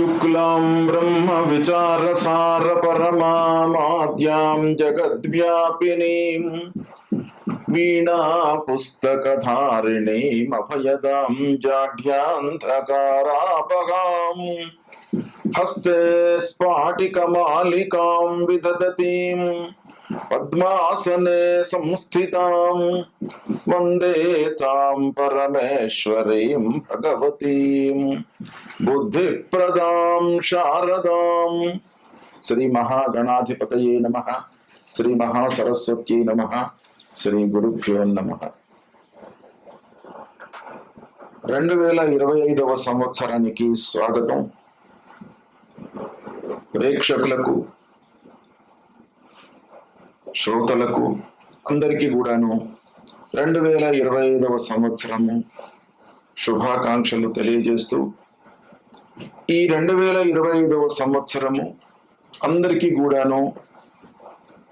शुक्लां ब्रह्मविचारसारपरमामाद्यां जगद्व्यापिनीं वीणापुस्तकधारिणीमभयदां जाढ्यान्धकारापगाम् हस्ते स्फाटिकमालिकां विदधतीं पद्मासने संस्थितां वंदे तां परमेश्वरीं भगवतीं బుద్ధి ప్రదాం శారదాం. శ్రీ మహాగణాధిపతయే నమ. శ్రీ మహాసరస్వత్యై నమ. శ్రీ గురుభ్యో నమ. రెండు వేల ఇరవై ఐదవ సంవత్సరానికి స్వాగతం. ప్రేక్షకులకు శ్రోతలకు అందరికీ కూడాను రెండు వేల ఇరవై ఐదవ సంవత్సరము శుభాకాంక్షలు తెలియజేస్తూ ఈ రెండు వేల ఇరవై ఐదవ సంవత్సరము అందరికీ కూడాను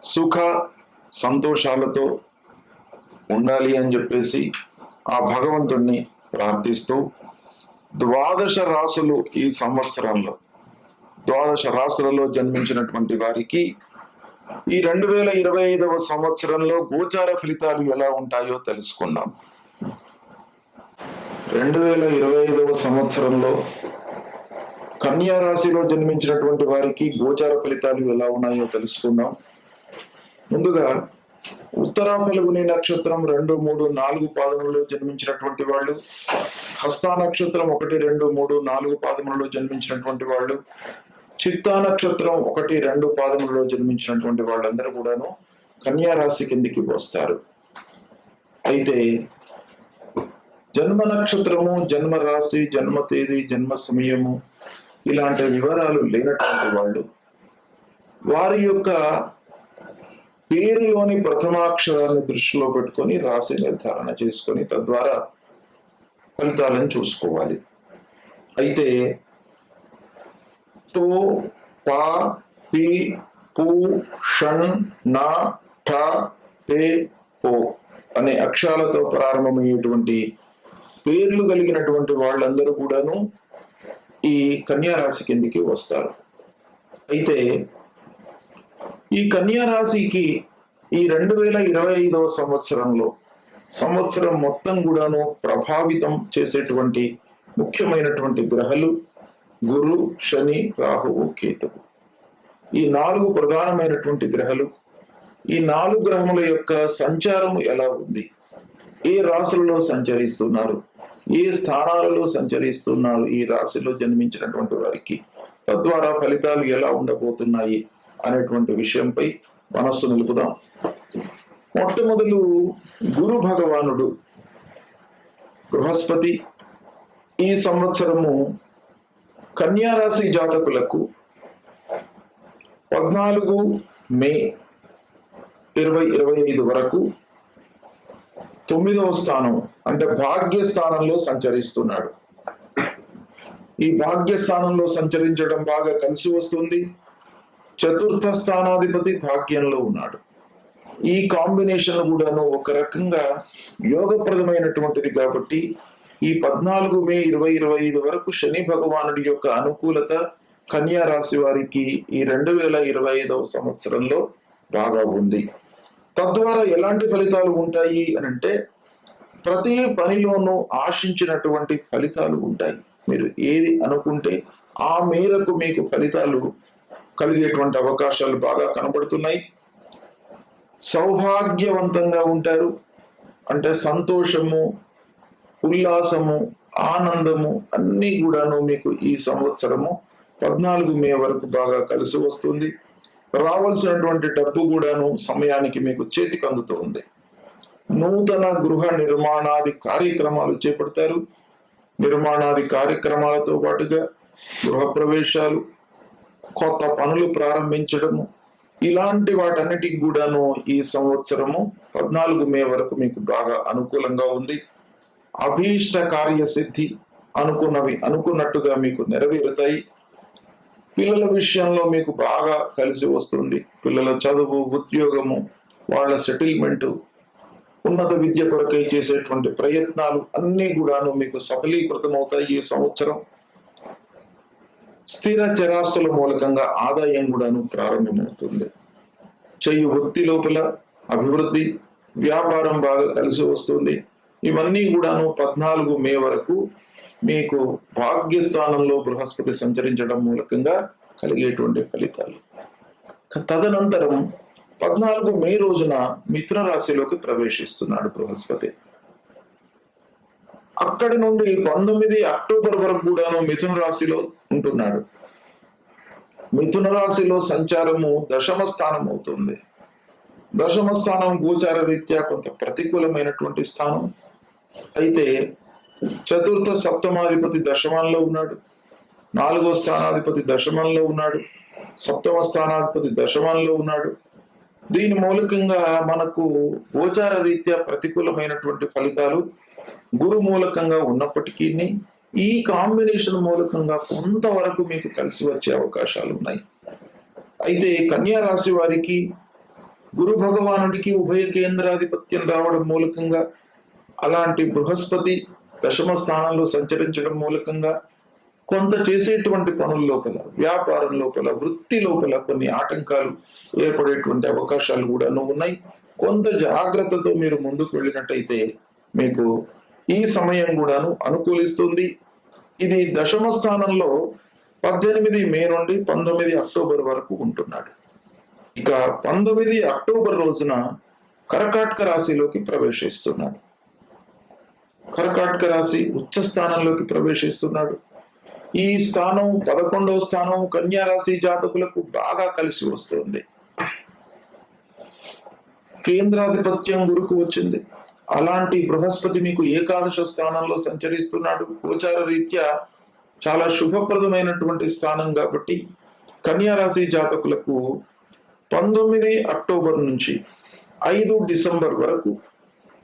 సుఖ సంతోషాలతో ఉండాలి అని చెప్పేసి ఆ భగవంతుణ్ణి ప్రార్థిస్తూ ద్వాదశ రాసులు ఈ సంవత్సరంలో ద్వాదశ రాసులలో జన్మించినటువంటి వారికి ఈ రెండు వేల ఇరవై ఐదవ సంవత్సరంలో గోచార ఫలితాలు ఎలా ఉంటాయో తెలుసుకుందాం. రెండు వేల ఇరవై ఐదవ సంవత్సరంలో కన్యా రాశిలో జన్మించినటువంటి వారికి గోచార ఫలితాలు ఎలా ఉన్నాయో తెలుసుకుందాం. ముందుగా ఉత్తరా ఫల్గుని నక్షత్రం రెండు మూడు నాలుగు పాదములలో జన్మించినటువంటి వాళ్ళు హస్తా నక్షత్రం ఒకటి రెండు మూడు నాలుగు పాదములలో జన్మించినటువంటి వాళ్ళు చిత్తా నక్షత్రం ఒకటి రెండు పాదములలో జన్మించినటువంటి వాళ్ళందరూ కూడాను కన్యా రాశి కిందికి వస్తారు. అయితే జన్మ నక్షత్రము జన్మ రాశి జన్మ తేదీ జన్మ సమయము ఇలాంటి వివరాలు లేనటువంటి వాళ్ళు వారి యొక్క పేరులోని ప్రథమాక్షరాన్ని దృష్టిలో పెట్టుకొని రాసి నిర్ధారణ చేసుకొని తద్వారా ఫలితాలను చూసుకోవాలి. అయితే తో పా పి పు షణ్ నా ఠ పే పో అనే అక్షరాలతో ప్రారంభమయ్యేటువంటి పేర్లు కలిగినటువంటి వాళ్ళందరూ కూడాను ఈ కన్యారాశి కిందికి వస్తారు. అయితే ఈ కన్యారాశికి ఈ రెండు వేల ఇరవై ఐదవ సంవత్సరంలో సంవత్సరం మొత్తం కూడాను ప్రభావితం చేసేటువంటి ముఖ్యమైనటువంటి గ్రహాలు గురు శని రాహువు కేతువు. ఈ నాలుగు ప్రధానమైనటువంటి గ్రహాలు ఈ నాలుగు గ్రహముల యొక్క సంచారం ఎలా ఉంది? ఏ రాశులలో సంచరిస్తున్నారు? ఏ స్థానాలలో సంచరిస్తున్నారు ఈ రాశిలో జన్మించినటువంటి వారికి తద్వారా ఫలితాలు ఎలా ఉండబోతున్నాయి అనేటువంటి విషయంపై మనస్సు నిలుపుదాం. మొట్టమొదలు గురు భగవానుడు బృహస్పతి ఈ సంవత్సరము కన్యారాశి జాతకులకు పద్నాలుగు మే ఇరవై ఇరవై ఐదు వరకు తొమ్మిదవ స్థానం అంటే భాగ్య స్థానంలో సంచరిస్తున్నాడు. ఈ భాగ్య స్థానంలో సంచరించడం బాగా కలిసి వస్తుంది. చతుర్థ స్థానాధిపతి భాగ్యంలో ఉన్నాడు. ఈ కాంబినేషన్ కూడాను ఒక రకంగా యోగప్రదమైనటువంటిది కాబట్టి ఈ పద్నాలుగు మే ఇరవై ఇరవై ఐదు వరకు శని భగవానుడి యొక్క అనుకూలత కన్యా రాశి వారికి ఈ రెండు వేల ఇరవై ఐదవ సంవత్సరంలో బాగా ఉంది. తద్వారా ఎలాంటి ఫలితాలు ఉంటాయి అని అంటే ప్రతి పనిలోనూ ఆశించినటువంటి ఫలితాలు ఉంటాయి. మీరు ఏది అనుకుంటే ఆ మేరకు మీకు ఫలితాలు కలిగేటువంటి అవకాశాలు బాగా కనబడుతున్నాయి. సౌభాగ్యవంతంగా ఉంటారు. అంటే సంతోషము ఉల్లాసము ఆనందము అన్నీ కూడాను మీకు ఈ సంవత్సరము పద్నాలుగు మే వరకు బాగా కలిసి వస్తుంది. రావాల్సినటువంటి డబ్బు కూడాను సమయానికి మీకు చేతికి అందుతుంది నూతన గృహ నిర్మాణాది కార్యక్రమాలు చేపడతారు. నిర్మాణాది కార్యక్రమాలతో పాటుగా గృహ ప్రవేశాలు కొత్త పనులు ప్రారంభించడము ఇలాంటి వాటన్నిటికి కూడాను ఈ సంవత్సరము పద్నాలుగు మే వరకు మీకు బాగా అనుకూలంగా ఉంది. అభీష్ట కార్యసిద్ధి అనుకున్నవి అనుకున్నట్టుగా మీకు నెరవేరుతాయి. పిల్లల విషయంలో మీకు బాగా కలిసి వస్తుంది. పిల్లల చదువు ఉద్యోగము వాళ్ళ సెటిల్మెంట్ ఉన్నత విద్య కొరకై చేసేటువంటి ప్రయత్నాలు అన్నీ కూడాను మీకు సఫలీకృతం అవుతాయి ఈ సంవత్సరం. స్థిర చరాస్తుల మూలకంగా ఆదాయం కూడాను ప్రారంభమవుతుంది. చెయ్యి వృత్తి లోపల అభివృద్ధి వ్యాపారం బాగా కలిసి వస్తుంది. ఇవన్నీ కూడాను పద్నాలుగు మే వరకు మీకు భాగ్యస్థానంలో బృహస్పతి సంచరించడం మూలకంగా కలిగేటువంటి ఫలితాలు. తదనంతరం పద్నాలుగు మే రోజున మిథున రాశిలోకి ప్రవేశిస్తున్నాడు బృహస్పతి. అక్కడి నుండి పంతొమ్మిది అక్టోబర్ వరకు కూడాను మిథున రాశిలో ఉంటున్నాడు. మిథున రాశిలో సంచారము దశమ స్థానం అవుతుంది. దశమ స్థానం గోచార రీత్యా కొంత ప్రతికూలమైనటువంటి స్థానం. అయితే చతుర్థ సప్తమాధిపతి దశమంలో ఉన్నాడు. నాలుగో స్థానాధిపతి దశమంలో ఉన్నాడు. సప్తమ స్థానాధిపతి దశమంలో ఉన్నాడు. దీని మూలకంగా మనకు గోచార రీత్యా ప్రతికూలమైనటువంటి ఫలితాలు గురు మూలకంగా ఉన్నప్పటికీ ఈ కాంబినేషన్ మూలకంగా కొంతవరకు మీకు కలిసి వచ్చే అవకాశాలు ఉన్నాయి. అయితే కన్యా రాశి వారికి గురు భగవానుడికి ఉభయ కేంద్రాధిపత్యం రావడం మూలకంగా అలాంటి బృహస్పతి దశమ స్థానంలో సంచరించడం మూలకంగా కొంత చేసేటువంటి పనుల లోపల వ్యాపారం లోపల వృత్తి లోపల కొన్ని ఆటంకాలు ఏర్పడేటువంటి అవకాశాలు కూడాను ఉన్నాయి. కొంత జాగ్రత్తతో మీరు ముందుకు వెళ్ళినట్టయితే మీకు ఈ సమయం కూడాను అనుకూలిస్తుంది. ఇది దశమ స్థానంలో పద్దెనిమిది మే నుండి పంతొమ్మిది అక్టోబర్ వరకు ఉంటున్నాడు. ఇక పంతొమ్మిది అక్టోబర్ రోజున కరకాటక రాశిలోకి ప్రవేశిస్తున్నాడు. కర్కాటక రాశి ఉచ్చ స్థానంలోకి ప్రవేశిస్తున్నాడు. ఈ స్థానం పదకొండవ స్థానం కన్యారాశి జాతకులకు బాగా కలిసి వస్తుంది. కేంద్రాధిపత్యం గురుకు వచ్చింది. అలాంటి బృహస్పతి మీకు ఏకాదశ స్థానంలో సంచరిస్తున్నాడు. గోచార రీత్యా చాలా శుభప్రదమైనటువంటి స్థానం కాబట్టి కన్యారాశి జాతకులకు పంతొమ్మిది అక్టోబర్ నుంచి ఐదు డిసెంబర్ వరకు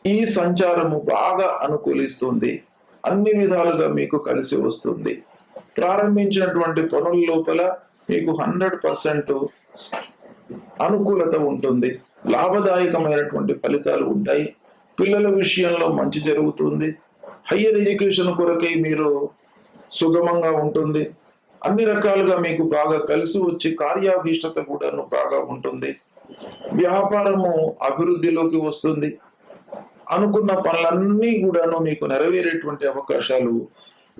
ఈ సంచారము బాగా అనుకూలిస్తుంది. అన్ని విధాలుగా మీకు కలిసి వస్తుంది. ప్రారంభించినటువంటి పనుల లోపల మీకు హండ్రెడ్ పర్సెంట్ అనుకూలత ఉంటుంది. లాభదాయకమైనటువంటి ఫలితాలు ఉంటాయి. పిల్లల విషయంలో మంచి జరుగుతుంది. హయ్యర్ ఎడ్యుకేషన్ కొరకై మీరు సుగమంగా ఉంటుంది. అన్ని రకాలుగా మీకు బాగా కలిసి వచ్చి కార్యాభీష్టత కూడాను బాగా ఉంటుంది. వ్యాపారము అభివృద్ధిలోకి వస్తుంది. అనుకున్న పనులన్నీ కూడాను మీకు నెరవేరేటువంటి అవకాశాలు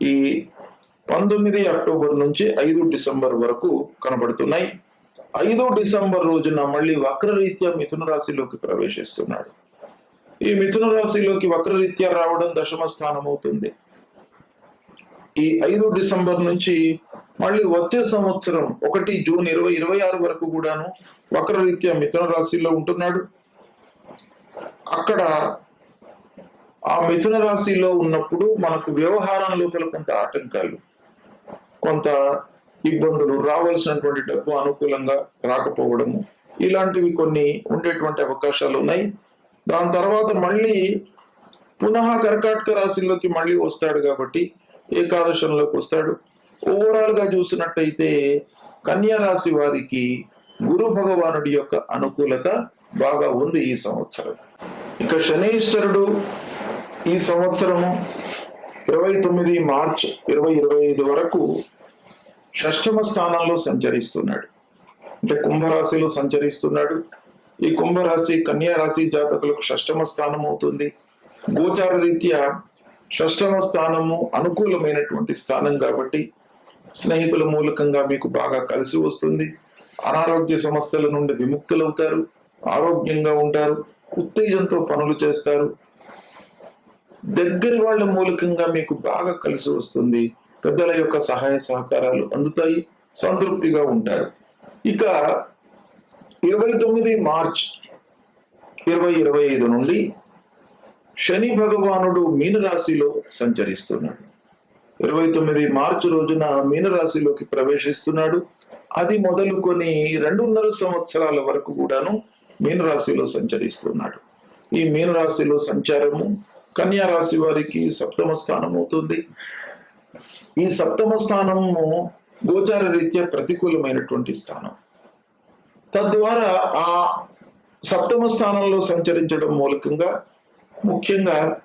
ఈ పంతొమ్మిది అక్టోబర్ నుంచి ఐదు డిసెంబర్ వరకు కనబడుతున్నాయి. ఐదు డిసెంబర్ రోజున మళ్ళీ వక్రరీత్యా మిథున రాశిలోకి ప్రవేశిస్తున్నాడు. ఈ మిథున రాశిలోకి వక్రరీత్యా రావడం దశమ స్థానం అవుతుంది ఈ ఐదు డిసెంబర్ నుంచి మళ్ళీ వచ్చే సంవత్సరం ఒకటి జూన్ ఇరవై ఇరవై ఆరు వరకు కూడాను వక్రరీత్యా మిథున రాశిలో ఉంటున్నాడు. అక్కడ ఆ మిథున రాశిలో ఉన్నప్పుడు మనకు వ్యవహారం లోపల కొంత ఆటంకాలు కొంత ఇబ్బందులు రావాల్సినటువంటి డబ్బు అనుకూలంగా రాకపోవడము ఇలాంటివి కొన్ని ఉండేటువంటి అవకాశాలు ఉన్నాయి. దాని తర్వాత మళ్ళీ పునః కర్కాటక రాశిలోకి మళ్ళీ వస్తాడు కాబట్టి ఏకాదశంలోకి వస్తాడు. ఓవరాల్గా చూసినట్టయితే కన్యా రాశి వారికి గురు భగవానుడి యొక్క అనుకూలత బాగా ఉంది ఈ సంవత్సరం. ఇక శనీశ్వరుడు ఈ సంవత్సరము ఇరవై తొమ్మిది మార్చ్ ఇరవై ఇరవై ఐదు వరకు షష్టమ స్థానంలో సంచరిస్తున్నాడు. అంటే కుంభరాశిలో సంచరిస్తున్నాడు. ఈ కుంభరాశి కన్యా రాశి జాతకులకు షష్టమ స్థానం అవుతుంది. గోచార రీత్యా షష్టమ స్థానము అనుకూలమైనటువంటి స్థానం కాబట్టి స్నేహితుల మూలకంగా మీకు బాగా కలిసి వస్తుంది. అనారోగ్య సమస్యల నుండి విముక్తులవుతారు. ఆరోగ్యంగా ఉంటారు. ఉత్తేజంతో పనులు చేస్తారు. దగ్గర వాళ్ళ మూలకంగా మీకు బాగా కలిసి వస్తుంది. పెద్దల యొక్క సహాయ సహకారాలు అందుతాయి. సంతృప్తిగా ఉంటారు. ఇక ఇరవై తొమ్మిది మార్చ్ ఇరవై ఇరవై ఐదు నుండి శని భగవానుడు మీనరాశిలో సంచరిస్తున్నాడు. ఇరవై తొమ్మిది మార్చి రోజున మీనరాశిలోకి ప్రవేశిస్తున్నాడు. అది మొదలుకొని రెండున్నర సంవత్సరాల వరకు కూడాను మీనరాశిలో సంచరిస్తున్నాడు. ఈ మీనరాశిలో సంచారము కన్యా రాశి వారికి సప్తమ స్థానం అవుతుంది. ఈ సప్తమ స్థానము గోచార రీత్యా ప్రతికూలమైనటువంటి స్థానం. తద్వారా ఆ సప్తమ స్థానంలో సంచరించడం మూలకంగా ముఖ్యంగా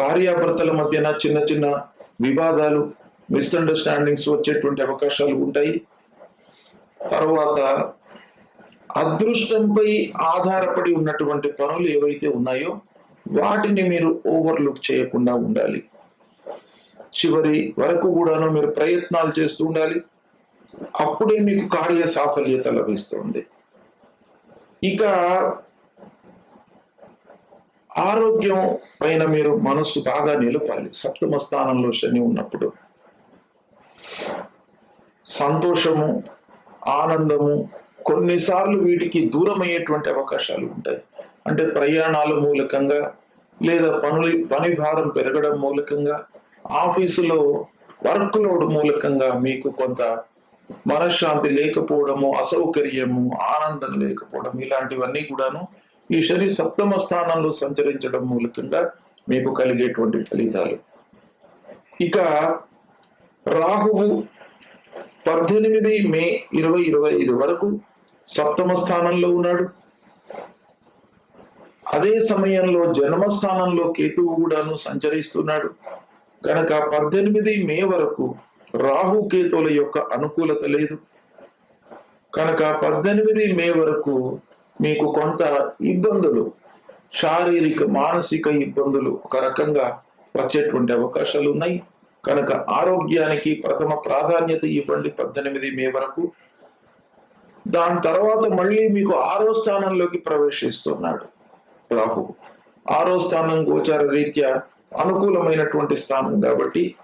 భార్యాభర్తల మధ్యన చిన్న చిన్న వివాదాలు మిస్అండర్స్టాండింగ్స్ వచ్చేటువంటి అవకాశాలు ఉంటాయి. తర్వాత అదృష్టంపై ఆధారపడి ఉన్నటువంటి పనులు ఏవైతే ఉన్నాయో వాటిని మీరు ఓవర్లుక్ చేయకుండా ఉండాలి. చివరి వరకు కూడాను మీరు ప్రయత్నాలు చేస్తూ ఉండాలి. అప్పుడే మీకు కార్య సాఫల్యత లభిస్తుంది. ఇక ఆరోగ్యం పైన మీరు మనస్సు బాగా నిలపాలి. సప్తమ స్థానంలో శని ఉన్నప్పుడు సంతోషము ఆనందము కొన్నిసార్లు వీటికి దూరమయ్యేటువంటి అవకాశాలు ఉంటాయి. అంటే ప్రయాణాల మూలకంగా లేదా పనులు పని భారం పెరగడం మూలకంగా ఆఫీసులో వర్క్ లోడ్ మూలకంగా మీకు కొంత మనశ్శాంతి లేకపోవడము అసౌకర్యము ఆనందం లేకపోవడం ఇలాంటివన్నీ కూడాను ఈ శని సప్తమ స్థానంలో సంచరించడం మూలకంగా మీకు కలిగేటువంటి ఫలితాలు. ఇక రాహువు పద్దెనిమిది మే ఇరవై ఇరవై ఐదు వరకు సప్తమ స్థానంలో ఉన్నాడు. అదే సమయంలో జన్మస్థానంలో కేతువు కూడాను సంచరిస్తున్నాడు. కనుక పద్దెనిమిది మే వరకు రాహు కేతువుల యొక్క అనుకూలత లేదు. కనుక పద్దెనిమిది మే వరకు మీకు కొంత ఇబ్బందులు శారీరక మానసిక ఇబ్బందులు ఒక రకంగా వచ్చేటువంటి అవకాశాలు ఉన్నాయి. కనుక ఆరోగ్యానికి ప్రథమ ప్రాధాన్యత ఇవ్వండి పద్దెనిమిది మే వరకు. దాని తర్వాత మళ్ళీ మీకు ఆరో స్థానంలోకి ప్రవేశిస్తున్నాడు. రాహు. ఆరో స్థానం గోచార రీత్యా అనుకూలమైనటువంటి స్థానం కాబట్టి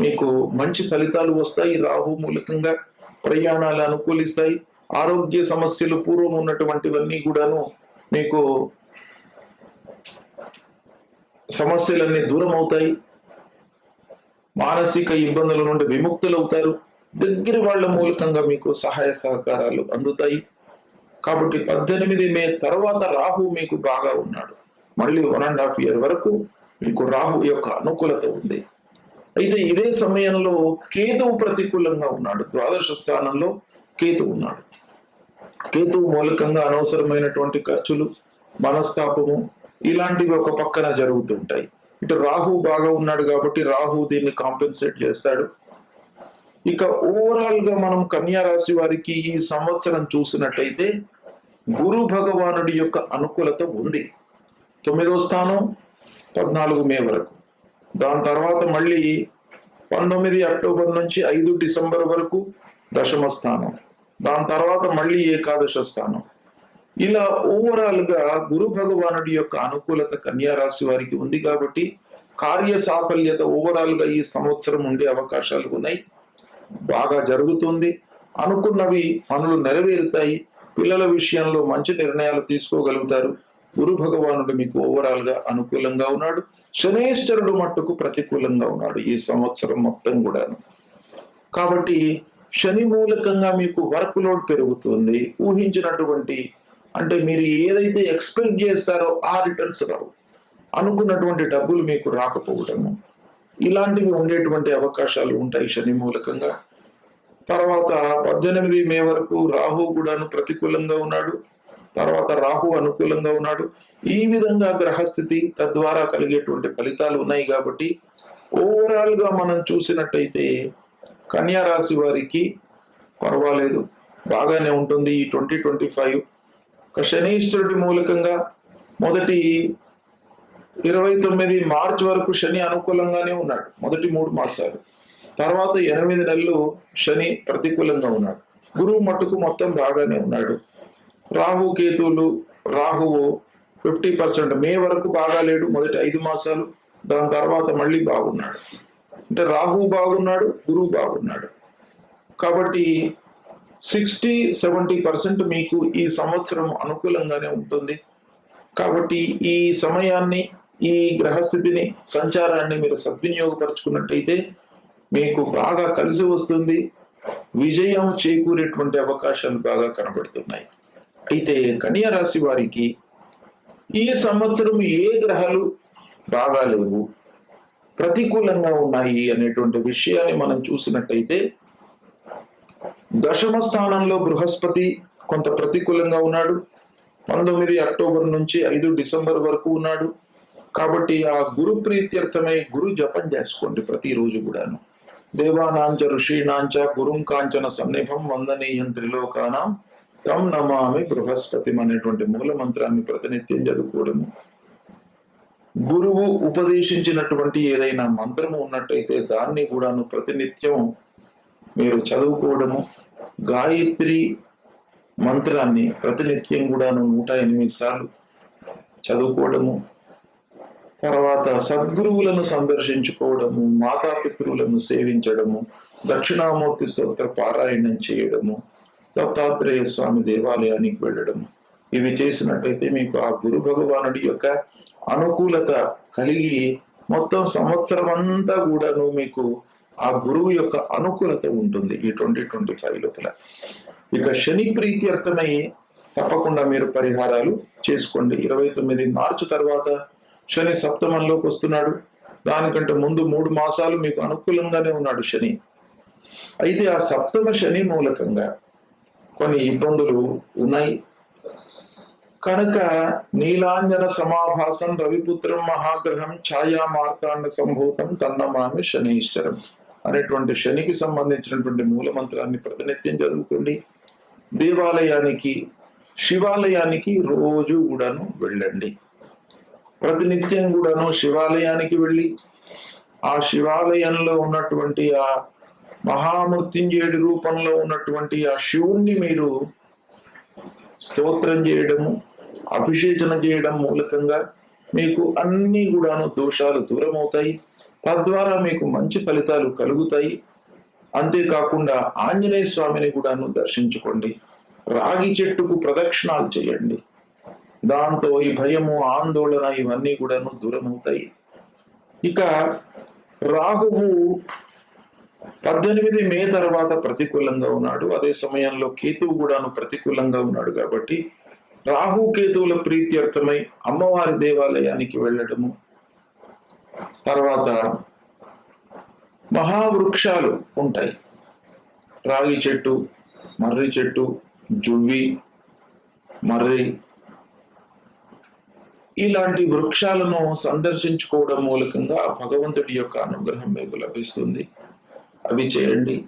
మీకు మంచి ఫలితాలు వస్తాయి. రాహు మూలకంగా ప్రయాణాలు అనుకూలిస్తాయి. ఆరోగ్య సమస్యలు పూర్వం ఉన్నటువంటివన్నీ కూడాను మీకు సమస్యలన్నీ దూరం అవుతాయి. మానసిక ఇబ్బందుల నుండి విముక్తులవుతారు. దగ్గర వాళ్ళ మూలకంగా మీకు సహాయ సహకారాలు అందుతాయి. కాబట్టి పద్దెనిమిది మే తర్వాత రాహు మీకు బాగా ఉన్నాడు. మళ్ళీ వన్ అండ్ హాఫ్ ఇయర్ వరకు మీకు రాహు యొక్క అనుకూలత ఉంది. అయితే ఇదే సమయంలో కేతువు ప్రతికూలంగా ఉన్నాడు. ద్వాదశ స్థానంలో కేతు ఉన్నాడు. కేతువు మూలకంగా అనవసరమైనటువంటి ఖర్చులు మనస్తాపము ఇలాంటివి ఒక పక్కన జరుగుతుంటాయి. ఇటు రాహు బాగా ఉన్నాడు కాబట్టి రాహు దీన్ని కాంపెన్సేట్ చేస్తాడు. ఇక ఓవరాల్గా మనం కన్యా రాశి వారికి ఈ సంవత్సరం చూసినట్లయితే గురు భగవానుడి యొక్క అనుకూలత ఉంది. తొమ్మిదో స్థానం పద్నాలుగు మే వరకు. దాని తర్వాత మళ్ళీ పంతొమ్మిది అక్టోబర్ నుంచి ఐదు డిసెంబర్ వరకు దశమ స్థానం. దాని తర్వాత మళ్ళీ ఏకాదశ స్థానం. ఇలా ఓవరాల్గా గురు భగవానుడి యొక్క అనుకూలత కన్యా రాశి వారికి ఉంది కాబట్టి కార్య సాఫల్యత ఓవరాల్గా ఈ సంవత్సరం ఉండే అవకాశాలు ఉన్నాయి. బాగా జరుగుతుంది. అనుకున్నవి పనులు నెరవేరుతాయి. పిల్లల విషయంలో మంచి నిర్ణయాలు తీసుకోగలుగుతారు. గురు భగవానుడు మీకు ఓవరాల్గా అనుకూలంగా ఉన్నాడు. శనేశ్వరుడు మట్టుకు ప్రతికూలంగా ఉన్నాడు ఈ సంవత్సరం మొత్తం కూడాను. కాబట్టి శని మూలకంగా మీకు వర్క్ లోడ్ పెరుగుతుంది. ఊహించినటువంటి అంటే మీరు ఏదైతే ఎక్స్పెక్ట్ చేస్తారో ఆ రిటర్న్స్ రావు. అనుకున్నటువంటి డబ్బులు మీకు రాకపోవటము ఇలాంటివి ఉండేటువంటి అవకాశాలు ఉంటాయి శని మూలకంగా. తర్వాత పద్దెనిమిది మే వరకు రాహు కూడాను ప్రతికూలంగా ఉన్నాడు. తర్వాత రాహు అనుకూలంగా ఉన్నాడు. ఈ విధంగా గ్రహస్థితి తద్వారా కలిగేటువంటి ఫలితాలు ఉన్నాయి కాబట్టి ఓవరాల్గా మనం చూసినట్టయితే కన్యా రాశి వారికి పర్వాలేదు. బాగానే ఉంటుంది ఈ ట్వంటీ ట్వంటీ ఫైవ్. శనీశ్వరుడి మూలకంగా మొదటి ఇరవై తొమ్మిది మార్చ్ వరకు శని అనుకూలంగానే ఉన్నాడు. మొదటి మూడు మాసాలు. తర్వాత ఎనిమిది నెలలు శని ప్రతికూలంగా ఉన్నాడు. గురువు మట్టుకు మొత్తం బాగానే ఉన్నాడు. రాహు కేతువులు రాహువు ఫిఫ్టీ పర్సెంట్. మే వరకు బాగా లేడు మొదటి ఐదు మాసాలు. దాని తర్వాత మళ్ళీ బాగున్నాడు. అంటే రాహు బాగున్నాడు గురువు బాగున్నాడు. కాబట్టి సిక్స్టీ సెవెంటీ పర్సెంట్ మీకు ఈ సంవత్సరం అనుకూలంగానే ఉంటుంది. కాబట్టి ఈ సమయాన్ని ఈ గ్రహస్థితిని సంచారాన్ని మీరు సద్వినియోగపరుచుకున్నట్టయితే మీకు బాగా కలిసి వస్తుంది. విజయం చేకూరేటువంటి అవకాశాలు బాగా కనబడుతున్నాయి. అయితే కన్యా రాశి వారికి ఈ సంవత్సరం ఏ గ్రహాలు బాగా లేవు ప్రతికూలంగా ఉన్నాయి అనేటువంటి విషయాన్ని మనం చూసినట్టయితే దశమ స్థానంలో బృహస్పతి కొంత ప్రతికూలంగా ఉన్నాడు. పంతొమ్మిది అక్టోబర్ నుంచి ఐదు డిసెంబర్ వరకు ఉన్నాడు. కాబట్టి ఆ గురు ప్రీత్యర్థమై గురు జపం చేసుకోండి ప్రతిరోజు కూడాను. దేవానాంచ ఋషీణాంచ గురుం కాంచన సన్నిభం వందనీయం త్రిలోకానం తం నమామి బృహస్పతి అనేటువంటి మూల మంత్రాన్ని ప్రతినిత్యం చదువుకోవడము. గురువు ఉపదేశించినటువంటి ఏదైనా మంత్రము ఉన్నట్టయితే దాన్ని కూడాను ప్రతినిత్యం మీరు చదువుకోవడము. గాయత్రి మంత్రాన్ని ప్రతినిత్యం కూడాను నూట ఎనిమిది సార్లు చదువుకోవడము. తర్వాత సద్గురువులను సందర్శించుకోవడము మాతాపితృలను సేవించడము దక్షిణామూర్తి స్తోత్ర పారాయణం చేయడము దత్తాత్రేయ స్వామి దేవాలయానికి వెళ్ళడము. ఇవి చేసినట్టయితే మీకు ఆ గురు భగవానుడి యొక్క అనుకూలత కలిగి మొత్తం సంవత్సరం అంతా కూడాను మీకు ఆ గురువు యొక్క అనుకూలత ఉంటుంది ఈ ట్వంటీ ట్వంటీ ఫైవ్ లోపల. ఇక శని ప్రీతి అర్థమై తప్పకుండా మీరు పరిహారాలు చేసుకోండి. ఇరవై తొమ్మిది మార్చి తర్వాత శని సప్తమంలోకి వస్తున్నాడు. దానికంటే ముందు మూడు మాసాలు మీకు అనుకూలంగానే ఉన్నాడు శని. అయితే ఆ సప్తమ శని మూలకంగా కొన్ని ఇబ్బందులు ఉన్నాయి. కనుక నీలాంజన సమాభాసం రవిపుత్రం మహాగ్రహం ఛాయా మార్కాండ సంభూతం తన్నమామి శనీశ్వరం అనేటువంటి శనికి సంబంధించినటువంటి మూల మంత్రాన్ని ప్రతినిత్యం చదువుకోండి. దేవాలయానికి శివాలయానికి రోజు కూడాను వెళ్ళండి. ప్రతినిత్యం కూడాను శివాలయానికి వెళ్ళి ఆ శివాలయంలో ఉన్నటువంటి ఆ మహామృత్యుంజయుడి రూపంలో ఉన్నటువంటి ఆ శివుణ్ణి మీరు స్తోత్రం చేయడము అభిషేచన చేయడం మూలకంగా మీకు అన్ని కూడాను దోషాలు దూరం అవుతాయి తద్వారా మీకు మంచి ఫలితాలు కలుగుతాయి. అంతేకాకుండా ఆంజనేయ స్వామిని కూడాను దర్శించుకోండి. రాగి చెట్టుకు ప్రదక్షిణాలు చేయండి. దాంతో ఈ భయము ఆందోళన ఇవన్నీ కూడాను దూరమవుతాయి. ఇక రాహువు పద్దెనిమిది మే తర్వాత ప్రతికూలంగా ఉన్నాడు. అదే సమయంలో కేతువు కూడాను ప్రతికూలంగా ఉన్నాడు కాబట్టి రాహు కేతువుల ప్రీత్యర్థమై అమ్మవారి దేవాలయానికి వెళ్ళడము తర్వాత మహావృక్షాలు ఉంటాయి. రాగి చెట్టు మర్రి చెట్టు జువ్వి మర్రి ఇలాంటి వృక్షాలను సందర్శించుకోవడం మూలకంగా భగవంతుడి యొక్క అనుగ్రహం మీకు లభిస్తుంది. అవి చేయండి.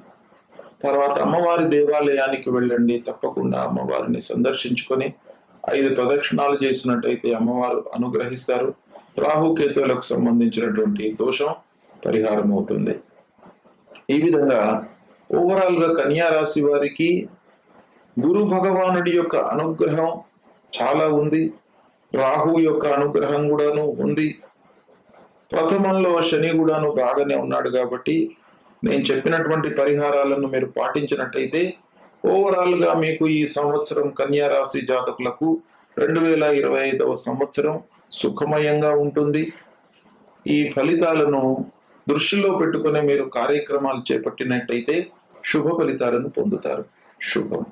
తర్వాత అమ్మవారి దేవాలయానికి వెళ్ళండి. తప్పకుండా అమ్మవారిని సందర్శించుకొని ఐదు ప్రదక్షిణాలు చేసినట్టయితే అమ్మవారు అనుగ్రహిస్తారు. రాహుకేతువులకు సంబంధించినటువంటి దోషం పరిహారం అవుతుంది. ఈ విధంగా ఓవరాల్గా కన్యా రాశి వారికి గురు భగవానుడి యొక్క అనుగ్రహం చాలా ఉంది. రాహు యొక్క అనుగ్రహం కూడాను ఉంది. ప్రథమంలో శని కూడాను బాగానే ఉన్నాడు కాబట్టి నేను చెప్పినటువంటి పరిహారాలను మీరు పాటించినట్టయితే ఓవరాల్గా మీకు ఈ సంవత్సరం కన్యారాశి జాతకులకు రెండు వేల ఇరవై ఐదవ సంవత్సరం సుఖమయంగా ఉంటుంది. ఈ ఫలితాలను దృష్టిలో పెట్టుకునే మీరు కార్యక్రమాలు చేపట్టినట్టయితే శుభ ఫలితాలను పొందుతారు. శుభం.